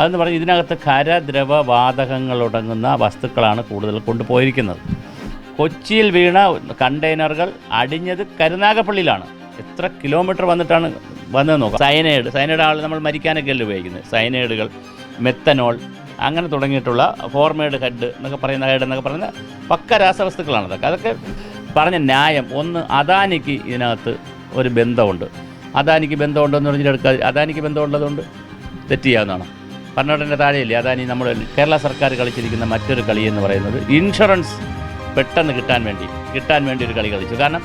അതെന്ന് പറഞ്ഞാൽ ഇതിനകത്ത് ഖരദ്രവ വാതകങ്ങളടങ്ങുന്ന വസ്തുക്കളാണ് കൂടുതൽ കൊണ്ടുപോയിരിക്കുന്നത്. കൊച്ചിയിൽ വീണ കണ്ടെയ്നറുകൾ അടിഞ്ഞത് കരുനാഗപ്പള്ളിയിലാണ്. എത്ര കിലോമീറ്റർ വന്നിട്ടാണ് വന്നത് നോക്കാം. സൈനൈഡ് സൈനൈഡ് ആൾ നമ്മൾ മരിക്കാനൊക്കെ അല്ലേ ഉപയോഗിക്കുന്നത്? സൈനൈഡുകൾ മെത്തനോൾ അങ്ങനെ തുടങ്ങിയിട്ടുള്ള ഫോർമേഡ് ഹെഡ് എന്നൊക്കെ പറയുന്ന ഹെഡ് എന്നൊക്കെ പറയുന്ന പക്ക രാസവസ്തുക്കളാണ് അതൊക്കെ. അതൊക്കെ പറഞ്ഞ ന്യായം. ഒന്ന് അദാനിക്ക് ഇതിനകത്ത് ഒരു ബന്ധമുണ്ട്. അദാനിക്ക് ബന്ധമുണ്ടെന്ന് പറഞ്ഞിട്ട് എടുക്കാതെ അദാനിക്ക് ബന്ധമുള്ളതുകൊണ്ട് തെറ്റ് ചെയ്യാവുന്നതാണ്. പന്ത്രണ്ടിന്റെ താഴെയല്ലേ? ഈ നമ്മൾ കേരള സർക്കാർ കളിച്ചിരിക്കുന്ന മറ്റൊരു കളി എന്ന് പറയുന്നത് ഇൻഷുറൻസ് പെട്ടെന്ന് കിട്ടാൻ വേണ്ടി കിട്ടാൻ വേണ്ടി ഒരു കളി കളിച്ചു. കാരണം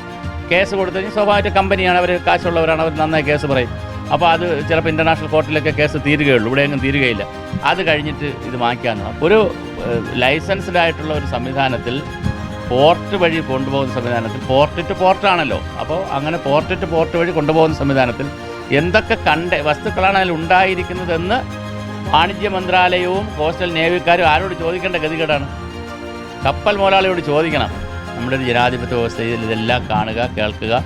കേസ് കൊടുത്തു കഴിഞ്ഞാൽ സ്വാഭാവിക കമ്പനിയാണ് അവർ കാശുള്ളവരാണ് അവർ നന്നായി കേസ് പറയും. അപ്പോൾ അത് ചിലപ്പോൾ ഇന്റർനാഷണൽ കോർട്ടിലൊക്കെ കേസ് തീരുകയുള്ളൂ ഇവിടെയെങ്കിലും തീരുകയില്ല. അത് കഴിഞ്ഞിട്ട് ഇത് വാങ്ങിക്കാമെന്ന് ഒരു ലൈസൻസ്ഡ് ആയിട്ടുള്ള ഒരു സംവിധാനത്തിൽ പോർട്ട് വഴി കൊണ്ടുപോകുന്ന സംവിധാനത്തിൽ പോർട്ട് ടു പോർട്ടാണല്ലോ. അപ്പോൾ അങ്ങനെ പോർട്ട് ടു പോർട്ട് വഴി കൊണ്ടുപോകുന്ന സംവിധാനത്തിൽ എന്തൊക്കെ കണ്ട വസ്തുക്കളാണ് അതിൽ ഉണ്ടായിരിക്കുന്നതെന്ന് വാണിജ്യ മന്ത്രാലയവും കോസ്റ്റൽ നേവിക്കാരും ആരോട് ചോദിക്കേണ്ട ഗതികേടാണ്? കപ്പൽ മുതലാളിയോട് ചോദിക്കണം. നമ്മുടെ ഒരു ജനാധിപത്യ വ്യവസ്ഥയിൽ ഇതെല്ലാം കാണുക കേൾക്കുക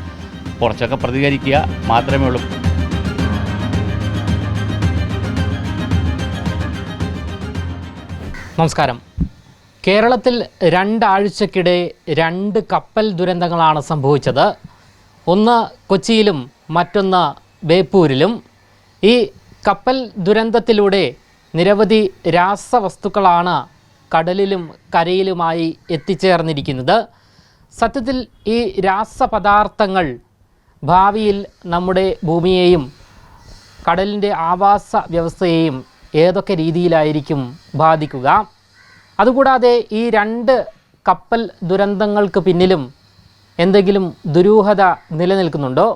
കുറച്ചൊക്കെ പ്രതികരിക്കുക മാത്രമേ ഉള്ളൂ. നമസ്കാരം. കേരളത്തിൽ രണ്ടാഴ്ചക്കിടെ രണ്ട് കപ്പൽ ദുരന്തങ്ങളാണ് സംഭവിച്ചത്. ഒന്ന് കൊച്ചിയിലും മറ്റൊന്ന് ബേപ്പൂരിലും. ഈ കപ്പൽ ദുരന്തത്തിലൂടെ നിരവധി രാസവസ്തുക്കളാണ് കടലിലും കരയിലുമായി എത്തിച്ചേർന്നിരിക്കുന്നത്. സത്യത്തിൽ ഈ രാസപദാർത്ഥങ്ങൾ ഭാവിയിൽ നമ്മുടെ ഭൂമിയെയും കടലിന്റെ ആവാസ വ്യവസ്ഥയെയും ഏതൊക്കെ രീതിയിലായിരിക്കും ബാധിക്കുക. അതുകൂടാതെ ഈ രണ്ട് കപ്പൽ ദുരന്തങ്ങൾക്ക് പിന്നിലും എന്തെങ്കിലും ദുരൂഹത നിലനിൽക്കുന്നുണ്ടോ?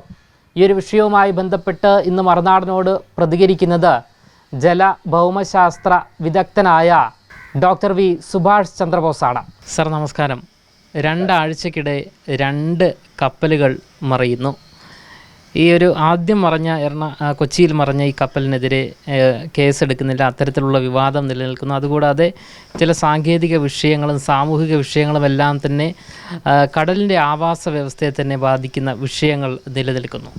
ഈ ഒരു വിഷയവുമായി ബന്ധപ്പെട്ട് ഇന്ന് മറുനാടനോട് പ്രതികരിക്കുന്നത് ജല ഭൗമശാസ്ത്ര വിദഗ്ധനായ ഡോക്ടർ വി സുഭാഷ് ചന്ദ്രബോസാണ്. സർ നമസ്കാരം. രണ്ടാഴ്ചക്കിടെ രണ്ട് കപ്പലുകൾ മറിയുന്നു. ഈ ഒരു ആദ്യം മറഞ്ഞ എറണ കൊച്ചിയിൽ മറഞ്ഞ ഈ കപ്പലിനെതിരെ കേസെടുക്കുന്നില്ല അത്തരത്തിലുള്ള വിവാദം നിലനിൽക്കുന്നു. അതുകൂടാതെ ചില സാങ്കേതിക വിഷയങ്ങളും സാമൂഹിക വിഷയങ്ങളും എല്ലാം തന്നെ കടലിന്റെ ആവാസ വ്യവസ്ഥയെ തന്നെ ബാധിക്കുന്ന വിഷയങ്ങൾ നിലനിൽക്കുന്നു.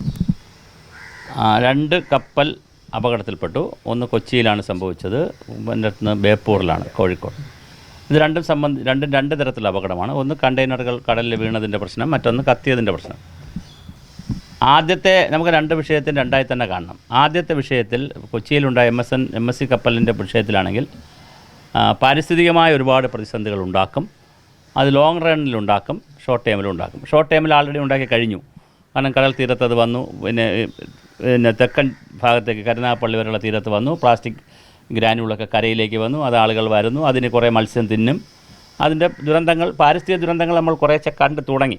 രണ്ട് കപ്പൽ അപകടത്തിൽപ്പെട്ടു. ഒന്ന് കൊച്ചിയിലാണ് സംഭവിച്ചത് മറ്റൊന്ന് ബേപ്പൂറിലാണ് കോഴിക്കോട്. ഇത് രണ്ടും സംബന്ധി രണ്ടും രണ്ട് തരത്തിലുള്ള അപകടമാണ്. ഒന്ന് കണ്ടെയ്നറുകൾ കടലിൽ വീണതിന്റെ പ്രശ്നം മറ്റൊന്ന് കത്തിയതിന്റെ പ്രശ്നം. ആദ്യത്തെ നമുക്ക് രണ്ട് വിഷയത്തിന് രണ്ടായി തന്നെ കാണണം. ആദ്യത്തെ വിഷയത്തിൽ കൊച്ചിയിലുണ്ടായ M S N M S C കപ്പലിന്റെ വിഷയത്തിലാണെങ്കിൽ പാരിസ്ഥിതികമായ ഒരുപാട് പ്രതിസന്ധികൾ ഉണ്ടാക്കും. അത് ലോങ് റണ്ണിലുണ്ടാക്കും ഷോർട്ട് ടൈമിലും ഉണ്ടാക്കും. ഷോർട്ട് ടൈമിൽ ആൾറെഡി ഉണ്ടാക്കി കഴിഞ്ഞു. കാരണം കടൽ തീരത്ത് അത് വന്നു. പിന്നെ പിന്നെ തെക്കൻ ഭാഗത്തേക്ക് കരുനാഗപ്പള്ളി വരെയുള്ള തീരത്ത് വന്നു. പ്ലാസ്റ്റിക് ഗ്രാനുകളൊക്കെ കരയിലേക്ക് വന്നു. അത് ആളുകൾ വരുന്നു. അതിന് കുറേ മത്സ്യം തിന്നും. അതിന്റെ ദുരന്തങ്ങൾ പാരിസ്ഥിതിക ദുരന്തങ്ങൾ നമ്മൾ കുറേശ്ശെ കണ്ട് തുടങ്ങി.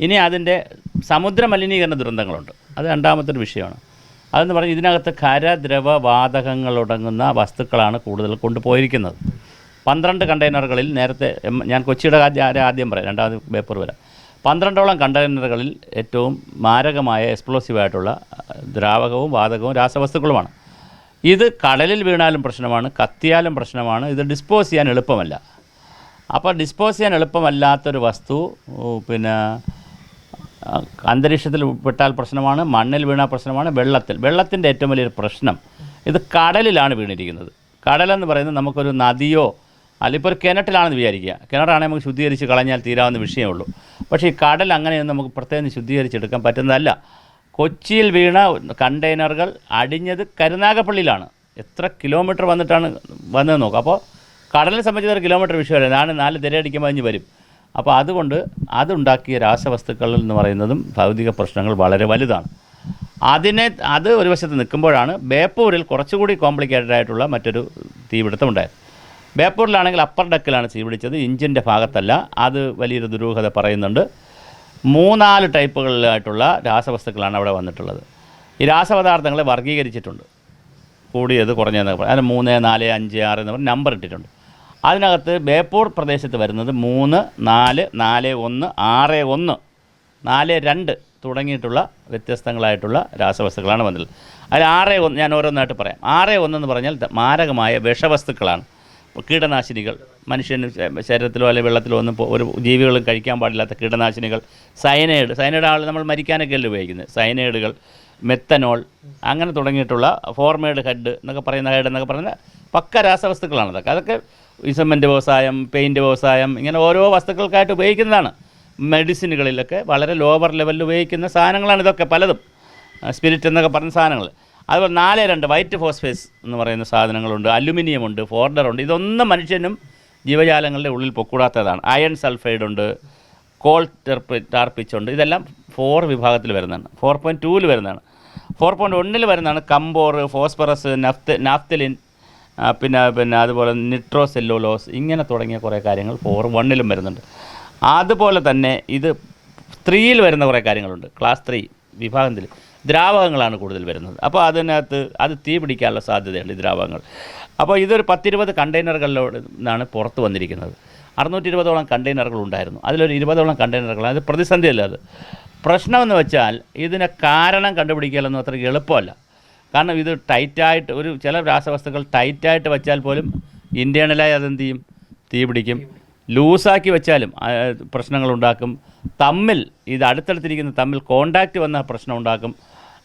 ഇനി അതിന്റെ സമുദ്ര മലിനീകരണ ദുരന്തങ്ങളുണ്ട്. അത് രണ്ടാമത്തെ വിഷയമാണ്. അതെന്ന് പറഞ്ഞാൽ ഇതിനകത്ത് ഖരദ്രവ വാതകങ്ങളടങ്ങുന്ന വസ്തുക്കളാണ് കൂടുതൽ കൊണ്ടുപോയിരിക്കുന്നത്. പന്ത്രണ്ട് കണ്ടെയ്നറുകളിൽ നേരത്തെ ഞാൻ കൊച്ചിയുടെ ആദ്യം ആദ്യം- പറയാം രണ്ടാമത് പേപ്പർ വരാം. പന്ത്രണ്ടോളം കണ്ടെയ്നറുകളിൽ ഏറ്റവും മാരകമായ എക്സ്പ്ലോസീവായിട്ടുള്ള ദ്രാവകവും വാതകവും രാസവസ്തുക്കളുമാണ്. ഇത് കടലിൽ വീണാലും പ്രശ്നമാണ് കത്തിയാലും പ്രശ്നമാണ് ഇത് ഡിസ്പോസ് ചെയ്യാൻ എളുപ്പമല്ല. അപ്പോൾ ഡിസ്പോസ് ചെയ്യാൻ എളുപ്പമല്ലാത്തൊരു വസ്തു പിന്നെ അന്തരീക്ഷത്തിൽ പെട്ടാൽ പ്രശ്നമാണ് മണ്ണിൽ വീണാൽ പ്രശ്നമാണ് വെള്ളത്തിൽ. വെള്ളത്തിന്റെ ഏറ്റവും വലിയൊരു പ്രശ്നം ഇത് കടലിലാണ് വീണിരിക്കുന്നത്. കടലെന്ന് പറയുന്നത് നമുക്കൊരു നദിയോ അല്ലെങ്കിൽ ഇപ്പോൾ ഒരു കിണറ്റിലാണെന്ന് വിചാരിക്കുക. കിണറാണെങ്കിൽ നമുക്ക് ശുദ്ധീകരിച്ച് കളഞ്ഞാൽ തീരാവുന്ന വിഷയമേ ഉള്ളൂ. പക്ഷേ ഈ കടൽ അങ്ങനെയൊന്നും നമുക്ക് പ്രത്യേകം ശുദ്ധീകരിച്ചെടുക്കാൻ പറ്റുന്നതല്ല. കൊച്ചിയിൽ വീണ കണ്ടെയ്നറുകൾ അടിഞ്ഞത് കരുനാഗപ്പള്ളിയിലാണ്. എത്ര കിലോമീറ്റർ വന്നിട്ടാണ് വന്നത് നോക്കുക അപ്പോൾ കടലിനെ സംബന്ധിച്ചൊരു കിലോമീറ്റർ വിഷയമല്ല. ഞാൻ നാല് തിരയടിക്കുമ്പോൾ അതിന് വരും. അപ്പോൾ അതുകൊണ്ട് അതുണ്ടാക്കിയ രാസവസ്തുക്കൾ എന്ന് പറയുന്നതും ഭൗതിക പ്രശ്നങ്ങൾ വളരെ വലുതാണ്. അതിനെ അത് ഒരു വശത്ത് നിൽക്കുമ്പോഴാണ് ബേപ്പൂരിൽ കുറച്ചുകൂടി കോംപ്ലിക്കേറ്റഡ് ആയിട്ടുള്ള മറ്റൊരു തീപിടുത്തം ഉണ്ടായത്. ബേപ്പൂരിലാണെങ്കിൽ അപ്പർ ഡെക്കിലാണ് തീ പിടിച്ചത് ഇഞ്ചിന്റെ ഭാഗത്തല്ല. അത് വലിയൊരു ദുരൂഹത പറയുന്നുണ്ട്. മൂന്നാൽ ടൈപ്പുകളിലായിട്ടുള്ള രാസവസ്തുക്കളാണ് അവിടെ വന്നിട്ടുള്ളത്. ഈ രാസപദാർത്ഥങ്ങളെ വർഗീകരിച്ചിട്ടുണ്ട് കൂടിയത് കുറഞ്ഞതെന്ന് പറയും. അതിന് മൂന്ന് നാല് അഞ്ച് ആറ് എന്ന് പറഞ്ഞ് നമ്പർ ഇട്ടിട്ടുണ്ട്. അതിനകത്ത് ബേപ്പൂർ പ്രദേശത്ത് വരുന്നത് മൂന്ന് നാല് നാല് ഒന്ന് ആറ് ഒന്ന്. നാല് രണ്ട് തുടങ്ങിയിട്ടുള്ള വ്യത്യസ്തങ്ങളായിട്ടുള്ള രാസവസ്തുക്കളാണ് വന്നത്. അതിൽ ആറ് ഒന്ന് ഞാൻ ഓരോന്നായിട്ട് പറയാം. ആറ് ഒന്നെന്ന് പറഞ്ഞാൽ മാരകമായ വിഷവസ്തുക്കളാണ്. കീടനാശിനികൾ മനുഷ്യന് ശരീരത്തിലോ അല്ലെങ്കിൽ വെള്ളത്തിലോ ഒന്നും ഒരു ജീവികളും കഴിക്കാൻ പാടില്ലാത്ത കീടനാശിനികൾ സയനൈഡ് സയനൈഡ് ആൾ നമ്മൾ മരിക്കാനൊക്കെ അല്ലേ ഉപയോഗിക്കുന്നത്? സയനൈഡുകൾ മെത്തനോൾ അങ്ങനെ തുടങ്ങിയിട്ടുള്ള ഫോർമേഡ് ഹെഡ് എന്നൊക്കെ പറയുന്ന ഹെഡ് എന്നൊക്കെ പറയുന്ന പക്ക രാസവസ്തുക്കളാണ് അതൊക്കെ. അതൊക്കെ സിമെന്റ് വ്യവസായം പെയിന്റ് വ്യവസായം ഇങ്ങനെ ഓരോ വസ്തുക്കൾക്കായിട്ട് ഉപയോഗിക്കുന്നതാണ്. മെഡിസിനുകളിലൊക്കെ വളരെ ലോവർ ലെവലിൽ ഉപയോഗിക്കുന്ന സാധനങ്ങളാണ് ഇതൊക്കെ പലതും. സ്പിരിറ്റ് എന്നൊക്കെ പറഞ്ഞ സാധനങ്ങൾ. അതുപോലെ നാല് രണ്ട് വൈറ്റ് ഫോസ്ഫേസ് എന്ന് പറയുന്ന സാധനങ്ങളുണ്ട്. അലുമിനിയം ഉണ്ട് ഫോർഡർ ഉണ്ട്. ഇതൊന്നും മനുഷ്യനും ജീവജാലങ്ങളുടെ ഉള്ളിൽ പൊക്കൂടാത്തതാണ്. അയൺ സൾഫൈഡ് ഉണ്ട് കോൾ ടെർപ്പി ടാർപ്പിച്ച് ഉണ്ട്. ഇതെല്ലാം ഫോർ വിഭാഗത്തിൽ വരുന്നതാണ്. ഫോർ പോയിന്റ് ടൂവിൽ വരുന്നതാണ്. ഫോർ പോയിന്റ് ഒന്നിൽ വരുന്നതാണ് കമ്പോർ ഫോസ്ഫറസ് നഫ്ത് നാഫ്തലിൻ പിന്നെ പിന്നെ അതുപോലെ നിട്രോ ഇങ്ങനെ തുടങ്ങിയ കുറേ കാര്യങ്ങൾ ഫോർ വണ്ണിലും വരുന്നുണ്ട്. അതുപോലെ തന്നെ ഇത് ത്രീയിൽ വരുന്ന കുറേ കാര്യങ്ങളുണ്ട്. ക്ലാസ് ത്രീ വിഭാഗത്തിൽ ദ്രാവകങ്ങളാണ് കൂടുതൽ വരുന്നത്. അപ്പോൾ അതിനകത്ത് അത് തീ പിടിക്കാനുള്ള സാധ്യതയുണ്ട് ഈ ദ്രാവകങ്ങൾ. അപ്പോൾ ഇതൊരു പത്തിരുപത് കണ്ടെയ്നറുകളിലൂടെ നിന്നാണ് പുറത്ത് വന്നിരിക്കുന്നത്. അറുന്നൂറ്റി ഇരുപതോളം കണ്ടെയ്നറുകൾ ഉണ്ടായിരുന്നു. അതിലൊരു ഇരുപതോളം കണ്ടെയ്നറുകൾ അത് പ്രതിസന്ധിയല്ല അത്. പ്രശ്നമെന്ന് വെച്ചാൽ ഇതിന് കാരണം കണ്ടുപിടിക്കലൊന്നും അത്ര എളുപ്പമല്ല. കാരണം ഇത് ടൈറ്റായിട്ട് ഒരു ചില രാസവസ്തുക്കൾ ടൈറ്റായിട്ട് വെച്ചാൽ പോലും ഇന്റേണലായി അതെന്ത് ചെയ്യും? തീ പിടിക്കും. ലൂസാക്കി വെച്ചാലും പ്രശ്നങ്ങൾ പ്രശ്നങ്ങളുണ്ടാക്കും തമ്മിൽ ഇത് അടുത്തടുത്തിരിക്കുന്ന തമ്മിൽ കോണ്ടാക്റ്റ് വന്ന പ്രശ്നം ഉണ്ടാക്കും.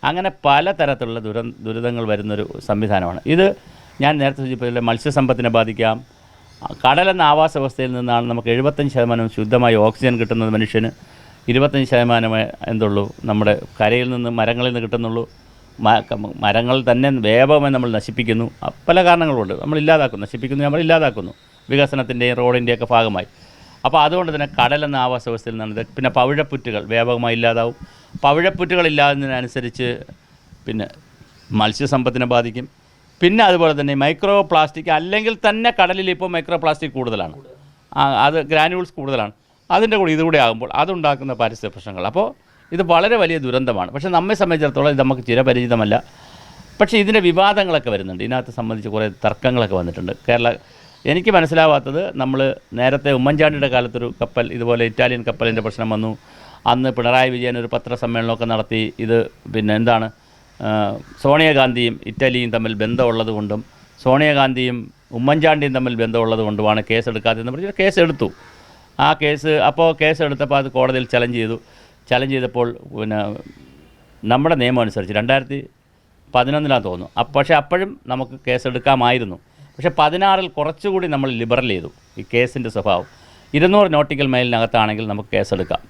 അങ്ങനെ പല തരത്തിലുള്ള ദുര ദുരിതങ്ങൾ വരുന്നൊരു സംവിധാനമാണ്. ഇത് ഞാൻ നേരത്തെ സൂചിപ്പിച്ച മത്സ്യസമ്പത്തിനെ ബാധിക്കാം. കടലെന്ന ആവാസ വ്യവസ്ഥയിൽ നിന്നാണ് നമുക്ക് എഴുപത്തഞ്ച് ശതമാനം ശുദ്ധമായ ഓക്സിജൻ കിട്ടുന്നത് മനുഷ്യന്. ഇരുപത്തഞ്ച് ശതമാനമേ എന്തുള്ളൂ? നമ്മുടെ കരയിൽ നിന്ന് മരങ്ങളിൽ നിന്ന് കിട്ടുന്നുള്ളൂ. മരങ്ങൾ തന്നെ വേപമായി നമ്മൾ നശിപ്പിക്കുന്നു. പല കാരണങ്ങളുണ്ട്. നമ്മൾ ഇല്ലാതാക്കുന്നു. നശിപ്പിക്കുന്നു നമ്മൾ ഇല്ലാതാക്കുന്നു. വികസനത്തിന്റെയും റോഡിന്റെയൊക്കെ ഭാഗമായി. അപ്പോൾ അതുകൊണ്ട് തന്നെ കടൽ എന്ന ആവാസ വ്യവസ്ഥയിൽ നിന്നാണ് പിന്നെ പവിഴപ്പുറ്റുകൾ വ്യാപകമായി ഇല്ലാതാവും. പവിഴപ്പുറ്റുകൾ ഇല്ലാതിനനുസരിച്ച് പിന്നെ മത്സ്യസമ്പത്തിനെ ബാധിക്കും. പിന്നെ അതുപോലെ തന്നെ മൈക്രോ പ്ലാസ്റ്റിക് അല്ലെങ്കിൽ തന്നെ കടലിൽ ഇപ്പോൾ മൈക്രോ പ്ലാസ്റ്റിക് കൂടുതലാണ് അത് ഗ്രാനുവൽസ് കൂടുതലാണ്. അതിന്റെ കൂടെ ഇതുകൂടെ ആകുമ്പോൾ അതുണ്ടാക്കുന്ന പാരിസ്ഥിതിക പ്രശ്നങ്ങൾ. അപ്പോൾ ഇത് വളരെ വലിയ ദുരന്തമാണ്. പക്ഷേ നമ്മെ സംബന്ധിച്ചിടത്തോളം ഇത് നമുക്ക് ചിരപരിചിതമല്ല. പക്ഷേ ഇതിന്റെ വിവാദങ്ങളൊക്കെ വരുന്നുണ്ട്. ഇതിനകത്ത് സംബന്ധിച്ച് കുറേ തർക്കങ്ങളൊക്കെ വന്നിട്ടുണ്ട്. കേരള എനിക്ക് മനസ്സിലാവാത്തത് നമ്മൾ നേരത്തെ ഉമ്മൻചാണ്ടിയുടെ കാലത്തൊരു കപ്പൽ ഇതുപോലെ ഇറ്റാലിയൻ കപ്പലിന്റെ പ്രശ്നം വന്നു. അന്ന് പിണറായി വിജയൻ ഒരു പത്രസമ്മേളനമൊക്കെ നടത്തി. ഇത് പിന്നെ എന്താണ് സോണിയാഗാന്ധിയും ഇറ്റലിയും തമ്മിൽ ബന്ധമുള്ളത് കൊണ്ടും സോണിയാഗാന്ധിയും ഉമ്മൻചാണ്ടിയും തമ്മിൽ ബന്ധമുള്ളത് കൊണ്ടുമാണ് കേസ് എടുക്കാത്തതെന്ന് പറഞ്ഞാൽ കേസ് എടുത്തു ആ കേസ് അപ്പോൾ കേസ് എടുത്തപ്പോൾ അത് കോടതിയിൽ ചലഞ്ച് ചെയ്തു. ചലഞ്ച് ചെയ്തപ്പോൾ പിന്നെ നമ്മുടെ നിയമം അനുസരിച്ച് രണ്ടായിരത്തി പതിനൊന്നിലാണ് തോന്നുന്നു. അപ്പം പക്ഷേ അപ്പോഴും നമുക്ക് കേസെടുക്കാമായിരുന്നു പക്ഷേ പതിനാറിൽ കുറച്ചുകൂടി നമ്മൾ ലിബറൽ ചെയ്തു ഈ കേസിന്റെ സ്വഭാവം. ഇരുന്നൂറ് നോട്ടിക്കൽ മൈലിനകത്താണെങ്കിൽ നമുക്ക് കേസെടുക്കാം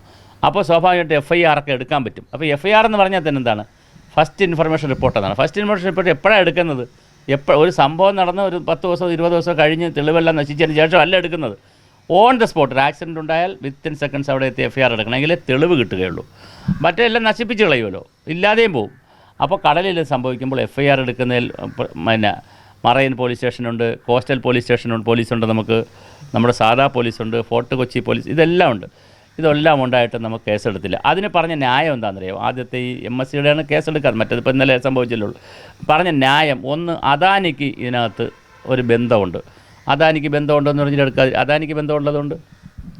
അപ്പോൾ സ്വാഭാവികമായിട്ട് എഫ് ഐ ആർ ഒക്കെ എടുക്കാൻ പറ്റും. അപ്പോൾ എഫ് ഐ ആർ എന്ന് പറഞ്ഞാൽ തന്നെ എന്താണ്? ഫസ്റ്റ് ഇൻഫർമേഷൻ റിപ്പോർട്ട് എന്നാണ്. ഫസ്റ്റ് ഇൻഫർമേഷൻ റിപ്പോർട്ട് എപ്പോഴാണ് എടുക്കുന്നത്? എപ്പോൾ ഒരു സംഭവം നടന്ന് ഒരു പത്ത് ദിവസമോ ഇരുപത് ദിവസമോ കഴിഞ്ഞ് തെളിവെല്ലാം നശിച്ചതിന് ശേഷം അല്ല എടുക്കുന്നത്. ഓൺ ദ സ്പോട്ട് ഒരു ആക്സിഡന്റ് ഉണ്ടായാൽ വിത്തിൻ സെക്കൻഡ്സ് അവിടെ എത്തി എഫ് ഐ ആർ എടുക്കണം. എങ്കിലേ തെളിവ് കിട്ടുകയുള്ളൂ. മറ്റേ എല്ലാം നശിപ്പിച്ച് കളയുമല്ലോ. ഇല്ലാതെയും പോവും. അപ്പോൾ കടലിൽ സംഭവിക്കുമ്പോൾ എഫ് ഐ ആർ എടുക്കുന്നതിൽ പിന്നെ മറൈൻ പോലീസ് സ്റ്റേഷനുണ്ട് കോസ്റ്റൽ പോലീസ് സ്റ്റേഷനുണ്ട് പോലീസുണ്ട് നമുക്ക് നമ്മുടെ സാധാ പോലീസുണ്ട് ഫോർട്ട് കൊച്ചി പോലീസ് ഇതെല്ലാം ഉണ്ട്. ഇതെല്ലാം ഉണ്ടായിട്ട് നമുക്ക് കേസെടുത്തില്ല. അതിന് പറഞ്ഞ ന്യായം എന്താണെന്നറിയോ? ആദ്യത്തെ ഈ എം എസ് സിയുടെയാണ് കേസെടുക്കാറ് മറ്റേതിപ്പോൾ ഇന്നലെ സംഭവിച്ചില്ലുള്ളൂ പറഞ്ഞ ന്യായം ഒന്ന് അദാനിക്ക് ഇതിനകത്ത് ഒരു ബന്ധമുണ്ട്. അദാനിക്ക് ബന്ധമുണ്ടെന്ന് പറഞ്ഞിട്ട് എടുക്കാതെ അദാനിക്ക് ബന്ധമുള്ളതുകൊണ്ട്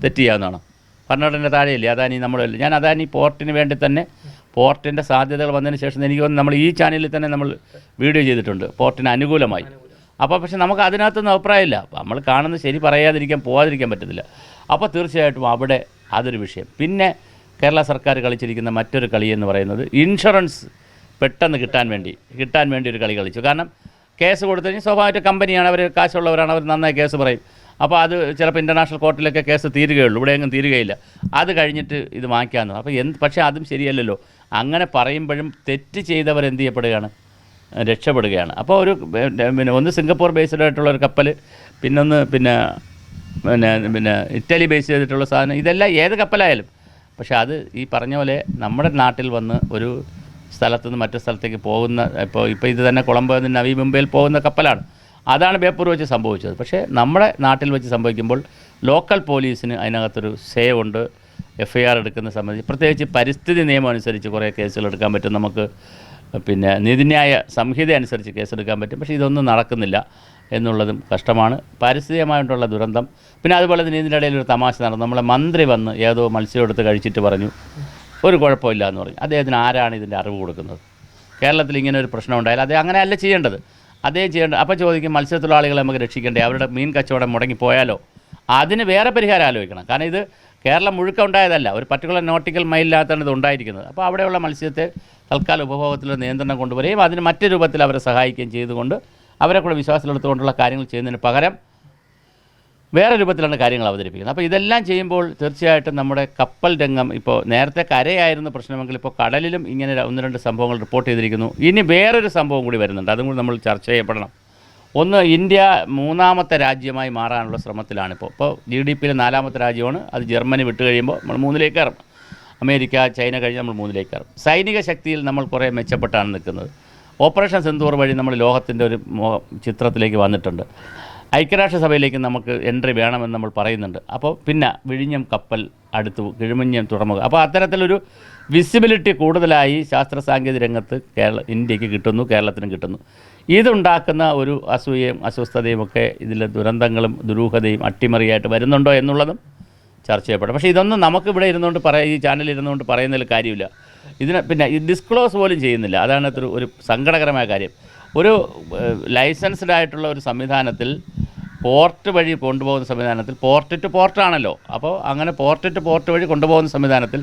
തെറ്റ് ചെയ്യാവുന്നതാണ് ഭരണഘടനയുടെ താഴെയല്ലേ? അദാനി നമ്മളല്ല. ഞാൻ അദാനി പോർട്ടിന് വേണ്ടി തന്നെ പോർട്ടിന്റെ സാധ്യതകൾ വന്നതിന് ശേഷം എനിക്ക് നമ്മൾ ഈ ചാനലിൽ തന്നെ നമ്മൾ വീഡിയോ ചെയ്തിട്ടുണ്ട്. പോർട്ടിന് അനുകൂലമായി. അപ്പോൾ പക്ഷേ നമുക്ക് അതിനകത്തൊന്നും അഭിപ്രായമില്ല. നമ്മൾ കാണുന്നത് ശരി പറയാതിരിക്കാൻ പോകാതിരിക്കാൻ പറ്റത്തില്ല. അപ്പോൾ തീർച്ചയായിട്ടും അവിടെ അതൊരു വിഷയം. പിന്നെ കേരള സർക്കാർ കളിച്ചിരിക്കുന്ന മറ്റൊരു കളി എന്ന് പറയുന്നത് ഇൻഷുറൻസ് പെട്ടെന്ന് കിട്ടാൻ വേണ്ടി കിട്ടാൻ വേണ്ടി ഒരു കളി കളിച്ചു. കാരണം കേസ് കൊടുത്തു കഴിഞ്ഞാൽ സ്വാഭാവികമായിട്ട് കമ്പനിയാണ് അവർ കാശുള്ളവരാണ് അവർ നന്നായി കേസ് പറയും. അപ്പോൾ അത് ചിലപ്പോൾ ഇന്റർനാഷണൽ കോർട്ടിലൊക്കെ കേസ് തീരുകയുള്ളൂ ഇവിടെയെങ്കിലും തീരുകയില്ല. അത് കഴിഞ്ഞിട്ട് ഇത് വാങ്ങിക്കാമെന്ന് അപ്പോൾ എന്ത് പക്ഷേ അതും ശരിയല്ലല്ലോ. അങ്ങനെ പറയുമ്പോഴും തെറ്റ് ചെയ്തവർ എന്ത് ചെയ്യപ്പെടുകയാണ്? രക്ഷപ്പെടുകയാണ്. അപ്പോൾ ഒരു പിന്നെ ഒന്ന് സിംഗപ്പൂർ ബേസ്ഡ് ആയിട്ടുള്ള ഒരു കപ്പൽ പിന്നൊന്ന് പിന്നെ പിന്നെ പിന്നെ ഇറ്റലി ബേസ് ചെയ്തിട്ടുള്ള സാധനം ഇതെല്ലാം ഏത് കപ്പലായാലും. പക്ഷേ അത് ഈ പറഞ്ഞ പോലെ നമ്മുടെ നാട്ടിൽ വന്ന് ഒരു സ്ഥലത്തു നിന്ന് മറ്റു സ്ഥലത്തേക്ക് പോകുന്ന ഇപ്പോൾ ഇപ്പോൾ ഇത് തന്നെ കൊളംബോ നിന്ന് നവി മുംബൈയിൽ പോകുന്ന കപ്പലാണ്. അതാണ് ബേപ്പൂർ വെച്ച് സംഭവിച്ചത്. പക്ഷേ നമ്മുടെ നാട്ടിൽ വെച്ച് സംഭവിക്കുമ്പോൾ ലോക്കൽ പോലീസിന് അതിനകത്തൊരു സേവ് ഉണ്ട്. എഫ് ഐ ആർ എടുക്കുന്ന സംബന്ധിച്ച് പ്രത്യേകിച്ച് പരിസ്ഥിതി നിയമം അനുസരിച്ച് കുറേ കേസുകൾ എടുക്കാൻ പറ്റും. നമുക്ക് പിന്നെ നീതിന്യായ സംഹിത അനുസരിച്ച് കേസെടുക്കാൻ പറ്റും. പക്ഷേ ഇതൊന്നും നടക്കുന്നില്ല എന്നുള്ളതും കഷ്ടമാണ്. പാരിസ്ഥിതികമായിട്ടുള്ള ദുരന്തം. പിന്നെ അതുപോലെ തന്നെ ഇതിന്റെ ഇടയിൽ ഒരു തമാശ നടന്നു. നമ്മളെ മന്ത്രി വന്ന് ഏതോ മത്സ്യം എടുത്ത് കഴിച്ചിട്ട് പറഞ്ഞു. ഒരു കുഴപ്പമില്ല എന്ന് പറഞ്ഞു. അദ്ദേഹത്തിന് ആരാണ് ഇതിന്റെ അറിവ് കൊടുക്കുന്നത്? കേരളത്തിൽ ഇങ്ങനെ ഒരു പ്രശ്നം ഉണ്ടായാൽ അദ്ദേഹം അങ്ങനെയല്ല ചെയ്യേണ്ടത്. അദ്ദേഹം ചെയ്യേണ്ടത് അപ്പോൾ ചോദിക്കും മത്സ്യത്തൊഴിലാളികളെ നമുക്ക് രക്ഷിക്കണ്ടേ? അവരുടെ മീൻ കച്ചവടം മുടങ്ങിപ്പോയാലോ അതിന് വേറെ പരിഹാരം ആലോചിക്കണം. കാരണം ഇത് കേരളം മുഴുക്ക ഉണ്ടായതല്ല. ഒരു പർട്ടിക്കുലർ നോട്ടിക്കൽ മൈലിനകത്താണ് ഇത് ഉണ്ടായിരിക്കുന്നത്. അപ്പോൾ അവിടെയുള്ള മത്സ്യത്തെ തൽക്കാല ഉപഭോഗത്തിൽ നിയന്ത്രണം കൊണ്ടുവരികയും അതിന് മറ്റു രൂപത്തിൽ അവരെ സഹായിക്കുകയും ചെയ്തുകൊണ്ട് അവരെ വിശ്വാസത്തിലെടുത്തുകൊണ്ടുള്ള കാര്യങ്ങൾ ചെയ്യുന്നതിന് പകരം വേറെ രൂപത്തിലാണ് കാര്യങ്ങൾ അവതരിപ്പിക്കുന്നത്. അപ്പോൾ ഇതെല്ലാം ചെയ്യുമ്പോൾ തീർച്ചയായിട്ടും നമ്മുടെ കപ്പൽ രംഗം ഇപ്പോൾ നേരത്തെ കരയായിരുന്നു പ്രശ്നമെങ്കിൽ ഇപ്പോൾ കടലിലും ഇങ്ങനെ ഒന്ന് രണ്ട് സംഭവങ്ങൾ റിപ്പോർട്ട് ചെയ്തിരിക്കുന്നു. ഇനി വേറൊരു സംഭവം കൂടി വരുന്നുണ്ട്. അതും കൂടി നമ്മൾ ചർച്ച ചെയ്യപ്പെടണം. ഒന്ന് ഇന്ത്യ മൂന്നാമത്തെ രാജ്യമായി മാറാനുള്ള ശ്രമത്തിലാണിപ്പോൾ ഇപ്പോൾ ജി ഡി പിയിൽ നാലാമത്തെ രാജ്യമാണ്. അത് ജർമ്മനി വിട്ട് കഴിയുമ്പോൾ നമ്മൾ മൂന്നിലേക്ക് കയറും. അമേരിക്ക ചൈന കഴിഞ്ഞ് നമ്മൾ മൂന്നിലേക്ക് കയറും. സൈനിക ശക്തിയിൽ നമ്മൾ കുറേ മെച്ചപ്പെട്ടാണ് നിൽക്കുന്നത്. ഓപ്പറേഷൻ സിന്ദൂർ വഴി നമ്മൾ ലോകത്തിന്റെ ഒരു ചിത്രത്തിലേക്ക് വന്നിട്ടുണ്ട്. ഐക്യരാഷ്ട്രസഭയിലേക്ക് നമുക്ക് എൻട്രി വേണമെന്ന് നമ്മൾ പറയുന്നുണ്ട്. അപ്പോൾ പിന്നെ വിഴിഞ്ഞം കപ്പൽ അടുത്ത് കിഴിമഞ്ഞം തുറമുഖം. അപ്പോൾ അത്തരത്തിലൊരു വിസിബിലിറ്റി കൂടുതലായി ശാസ്ത്ര സാങ്കേതിക രംഗത്ത് കേരള ഇന്ത്യയ്ക്ക് കിട്ടുന്നു കേരളത്തിനും കിട്ടുന്നു. ഇതുണ്ടാക്കുന്ന ഒരു അസൂയയും അസ്വസ്ഥതയും ഒക്കെ ഇതിൽ ദുരന്തങ്ങളും ദുരൂഹതയും അട്ടിമറിയായിട്ട് വരുന്നുണ്ടോ എന്നുള്ളതും ചർച്ച ചെയ്യപ്പെടും. പക്ഷേ ഇതൊന്നും നമുക്ക് ഇവിടെ ഇരുന്നുകൊണ്ട് പറയാം ഈ ചാനലിൽ ഇരുന്നുകൊണ്ട് പറയുന്നതിൽ കാര്യമില്ല. ഇതിന് പിന്നെ ഈ ഡിസ്ക്ലോസ് പോലും ചെയ്യുന്നില്ല. അതാണ് ഒരു ഒരു സങ്കടകരമായ കാര്യം. ഒരു ലൈസൻസ്ഡ് ആയിട്ടുള്ള ഒരു സംവിധാനത്തിൽ പോർട്ട് വഴി കൊണ്ടുപോകുന്ന സംവിധാനത്തിൽ പോർട്ട് ടു പോർട്ടാണല്ലോ അപ്പോൾ അങ്ങനെ പോർട്ട് ടു പോർട്ട് വഴി കൊണ്ടുപോകുന്ന സംവിധാനത്തിൽ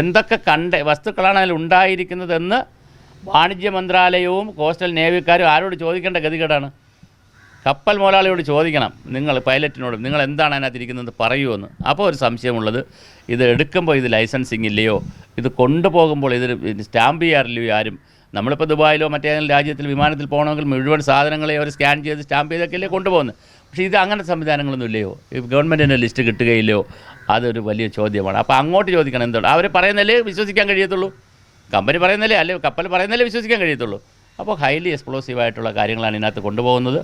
എന്തൊക്കെ കണ്ട വസ്തുക്കളാണ് അതിൽ ഉണ്ടായിരിക്കുന്നതെന്ന് വാണിജ്യ മന്ത്രാലയവും കോസ്റ്റൽ നേവിക്കാരും ആരോട് ചോദിക്കേണ്ട ഗതികേടാണ്? കപ്പൽ മുതലാളിയോട് ചോദിക്കണം നിങ്ങൾ പൈലറ്റിനോട് നിങ്ങൾ എന്താണ് അതിനകത്തിരിക്കുന്നത് പറയുമെന്ന് അപ്പോൾ ഒരു സംശയമുള്ളത് ഇത് എടുക്കുമ്പോൾ ഇത് ലൈസൻസിങ് ഇല്ലയോ? ഇത് കൊണ്ടുപോകുമ്പോൾ ഇത് സ്റ്റാമ്പ് ചെയ്യാറില്ലയോ ആരും? നമ്മളിപ്പോൾ ദുബായിലോ മറ്റേതെങ്കിലും രാജ്യത്തിൽ വിമാനത്തിൽ പോകണമെങ്കിൽ മുഴുവൻ സാധനങ്ങളെ അവർ സ്കാൻ ചെയ്ത് സ്റ്റാമ്പ് ചെയ്തൊക്കെയല്ലേ കൊണ്ടുപോകുന്നത്. പക്ഷേ ഇത് അങ്ങനത്തെ സംവിധാനങ്ങളൊന്നും ഇല്ലയോ ഗവൺമെന്റിന്റെ ലിസ്റ്റ് കിട്ടുകയില്ലയോ? അതൊരു വലിയ ചോദ്യമാണ്. അപ്പോൾ അങ്ങോട്ട് ചോദിക്കണം എന്താണ് അവർ പറയുന്നല്ലേ വിശ്വസിക്കാൻ കഴിയത്തുള്ളൂ? കമ്പനി പറയുന്നല്ലേ? അല്ലെ കപ്പൽ പറയുന്നല്ലേ വിശ്വസിക്കാൻ കഴിയത്തുള്ളൂ? അപ്പോൾ ഹൈലി എക്സ്പ്ലോസീവ് ആയിട്ടുള്ള കാര്യങ്ങളാണ് ഇതിനകത്ത് കൊണ്ടുപോകുന്നത്.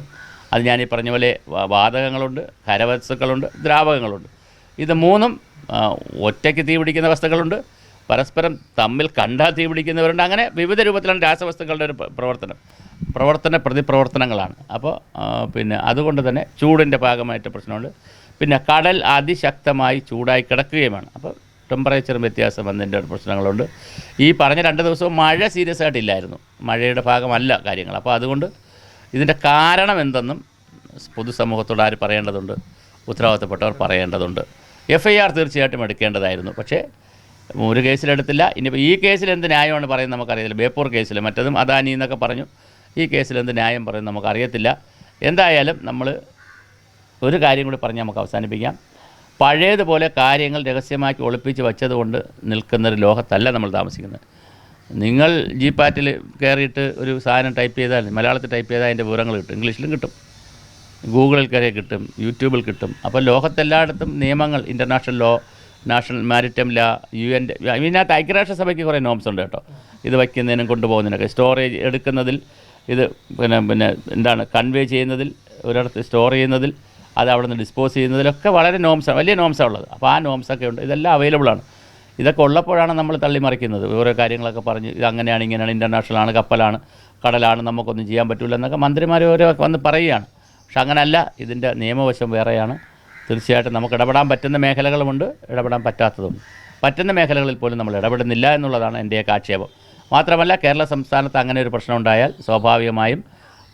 അത് ഞാൻ ഈ പറഞ്ഞ പോലെ വാതകങ്ങളുണ്ട് ഖരവസ്തുക്കളുണ്ട് ദ്രാവകങ്ങളുണ്ട്. ഇത് മൂന്നും ഒറ്റയ്ക്ക് തീ പിടിക്കുന്ന വസ്തുക്കളുണ്ട്. പരസ്പരം തമ്മിൽ കണ്ടാൽ തീ പിടിക്കുന്നവരുണ്ട്. അങ്ങനെ വിവിധ രൂപത്തിലാണ് രാസവസ്തുക്കളുടെ ഒരു പ്രവർത്തനം. പ്രവർത്തന പ്രതിപ്രവർത്തനങ്ങളാണ്. അപ്പോൾ പിന്നെ അതുകൊണ്ട് തന്നെ ചൂടിന്റെ ഭാഗമായിട്ട് പ്രശ്നമുണ്ട്. പിന്നെ കടൽ അതിശക്തമായി ചൂടായി കിടക്കുകയുമാണ്. അപ്പോൾ ടെമ്പറേച്ചറും വ്യത്യാസം വന്നതിന്റെ പ്രശ്നങ്ങളുണ്ട്. ഈ പറഞ്ഞ രണ്ട് ദിവസവും മഴ സീരിയസ് ആയിട്ടില്ലായിരുന്നു മഴയുടെ ഭാഗമല്ല കാര്യങ്ങൾ. അപ്പോൾ അതുകൊണ്ട് ഇതിന്റെ കാരണം എന്തെന്നും പൊതുസമൂഹത്തോട് ആര് പറയേണ്ടതുണ്ട്? ഉത്തരവാദിത്തപ്പെട്ടവർ പറയേണ്ടതുണ്ട്. എഫ് ഐ ആർ തീർച്ചയായിട്ടും എടുക്കേണ്ടതായിരുന്നു. പക്ഷേ ഒരു കേസിലെടുത്തില്ല. ഇനിയിപ്പോൾ ഈ കേസിൽ എന്ത് ന്യായമാണ് പറയുന്നത് നമുക്കറിയത്തില്ല. ബേപ്പൂർ കേസിൽ മറ്റതും അദാനി എന്നൊക്കെ പറഞ്ഞു. ഈ കേസിൽ എന്ത് ന്യായം പറയുന്നത് നമുക്കറിയത്തില്ല. എന്തായാലും നമ്മൾ ഒരു കാര്യം കൂടി പറഞ്ഞ് നമുക്ക് അവസാനിപ്പിക്കാം. പഴയതുപോലെ കാര്യങ്ങൾ രഹസ്യമാക്കി ഒളിപ്പിച്ച് വെച്ചതുകൊണ്ട് നിൽക്കുന്നൊരു ലോകത്തല്ല നമ്മൾ താമസിക്കുന്നത്. നിങ്ങൾ ജി പാറ്റിൽ കയറിയിട്ട് ഒരു സാധനം ടൈപ്പ് ചെയ്താൽ മലയാളത്തിൽ ടൈപ്പ് ചെയ്താൽ അതിന്റെ വിവരങ്ങൾ കിട്ടും. ഇംഗ്ലീഷിലും കിട്ടും. ഗൂഗിളിൽ കയറി കിട്ടും. യൂട്യൂബിൽ കിട്ടും. അപ്പോൾ ലോകത്തെല്ലായിടത്തും നിയമങ്ങൾ ഇന്റർനാഷണൽ ലോ നാഷണൽ മാരിറ്റം ലാ യു എന്റെ ഇതിനകത്ത് ഐക്യരാഷ്ട്രസഭയ്ക്ക് കുറേ നോംസ് ഉണ്ട് കേട്ടോ. ഇത് വയ്ക്കുന്നതിനും കൊണ്ടുപോകുന്നതിനൊക്കെ. സ്റ്റോറേജ് എടുക്കുന്നതിൽ ഇത് പിന്നെ പിന്നെ എന്താണ് കൺവേ ചെയ്യുന്നതിൽ ഒരിടത്ത് സ്റ്റോർ ചെയ്യുന്നതിൽ അത് അവിടെ നിന്ന് ഡിസ്പോസ് ചെയ്യുന്നതിലൊക്കെ വളരെ നോംസാണ് വലിയ നോംസാണ് ഉള്ളത്. അപ്പോൾ ആ നോംസൊക്കെ ഉണ്ട്. ഇതെല്ലാം അവൈലബിൾ ആണ്. ഇതൊക്കെ ഉള്ളപ്പോഴാണ് നമ്മൾ തള്ളിമറിക്കുന്നത്. ഓരോ കാര്യങ്ങളൊക്കെ പറഞ്ഞ് ഇത് അങ്ങനെയാണ് ഇങ്ങനെയാണ് ഇന്റർനാഷണൽ ആണ് കപ്പലാണ് കടലാണ് നമുക്കൊന്നും ചെയ്യാൻ പറ്റില്ല എന്നൊക്കെ മന്ത്രിമാർ ഓരോ വന്ന് പറയുകയാണ്. പക്ഷെ അങ്ങനല്ല ഇതിന്റെ നിയമവശം വേറെയാണ്. തീർച്ചയായിട്ടും നമുക്ക് ഇടപെടാൻ പറ്റുന്ന മേഖലകളുമുണ്ട് ഇടപെടാൻ പറ്റാത്തതും. പറ്റുന്ന മേഖലകളിൽ പോലും നമ്മൾ ഇടപെടുന്നില്ല എന്നുള്ളതാണ് എന്റെയൊക്കെ ആക്ഷേപം. മാത്രമല്ല കേരള സംസ്ഥാനത്ത് അങ്ങനെ ഒരു പ്രശ്നം ഉണ്ടായാൽ സ്വാഭാവികമായും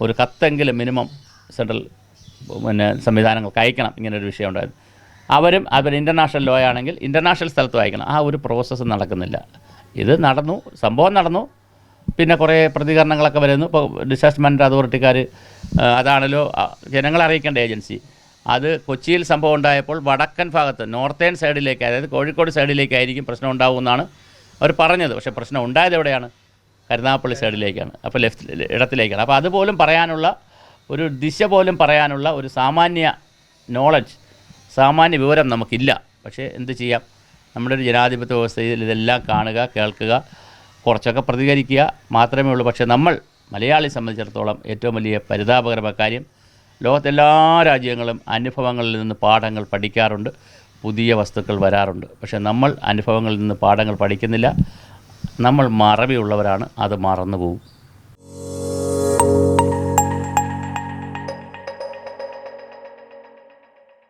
ഒരു കത്തെങ്കിലും മിനിമം സെൻട്രൽ പിന്നെ സംവിധാനങ്ങൾക്ക് അയക്കണം ഇങ്ങനൊരു വിഷയം ഉണ്ടായത്. അവരും അവർ ഇന്റർനാഷണൽ ലോ ആണെങ്കിൽ ഇന്റർനാഷണൽ സ്ഥലത്ത് അയക്കണം. ആ ഒരു പ്രോസസ്സ് നടക്കുന്നില്ല. ഇത് നടന്നു സംഭവം നടന്നു. പിന്നെ കുറേ പ്രതികരണങ്ങളൊക്കെ വരുന്നു. ഇപ്പോൾ ഡിസാസ്റ്റർ അതോറിറ്റിക്കാർ അതാണല്ലോ ജനങ്ങളെ അറിയിക്കേണ്ട ഏജൻസി അത് കൊച്ചിയിൽ സംഭവം ഉണ്ടായപ്പോൾ വടക്കൻ ഭാഗത്ത് നോർത്തേൺ സൈഡിലേക്ക് അതായത് കോഴിക്കോട് സൈഡിലേക്കായിരിക്കും പ്രശ്നം ഉണ്ടാവുമെന്നാണ് അവർ പറഞ്ഞത്. പക്ഷേ പ്രശ്നം ഉണ്ടായത് എവിടെയാണ്? കരുനാഗപ്പള്ളി സൈഡിലേക്കാണ്. അപ്പോൾ ലെഫ്റ്റ് ഇടത്തിലേക്കാണ്. അപ്പോൾ അതുപോലും പറയാനുള്ള ഒരു ദിശ പോലും പറയാനുള്ള ഒരു സാമാന്യ നോളജ് സാമാന്യ വിവരം നമുക്കില്ല. പക്ഷേ എന്ത് ചെയ്യാം? നമ്മുടെ ഒരു ജനാധിപത്യ വ്യവസ്ഥയിൽ ഇതെല്ലാം കാണുക കേൾക്കുക കുറച്ചൊക്കെ പ്രതികരിക്കുക മാത്രമേ ഉള്ളൂ. പക്ഷേ നമ്മൾ മലയാളി സംബന്ധിച്ചിടത്തോളം ഏറ്റവും വലിയ പരിതാപകരമായ കാര്യം ലോകത്തെല്ലാ രാജ്യങ്ങളും അനുഭവങ്ങളിൽ നിന്ന് പാഠങ്ങൾ പഠിക്കാറുണ്ട്. പുതിയ വസ്തുക്കൾ വരാറുണ്ട്. പക്ഷേ നമ്മൾ അനുഭവങ്ങളിൽ നിന്ന് പാഠങ്ങൾ പഠിക്കുന്നില്ല. നമ്മൾ മറവിയുള്ളവരാണ്. അത് മറന്നു പോകും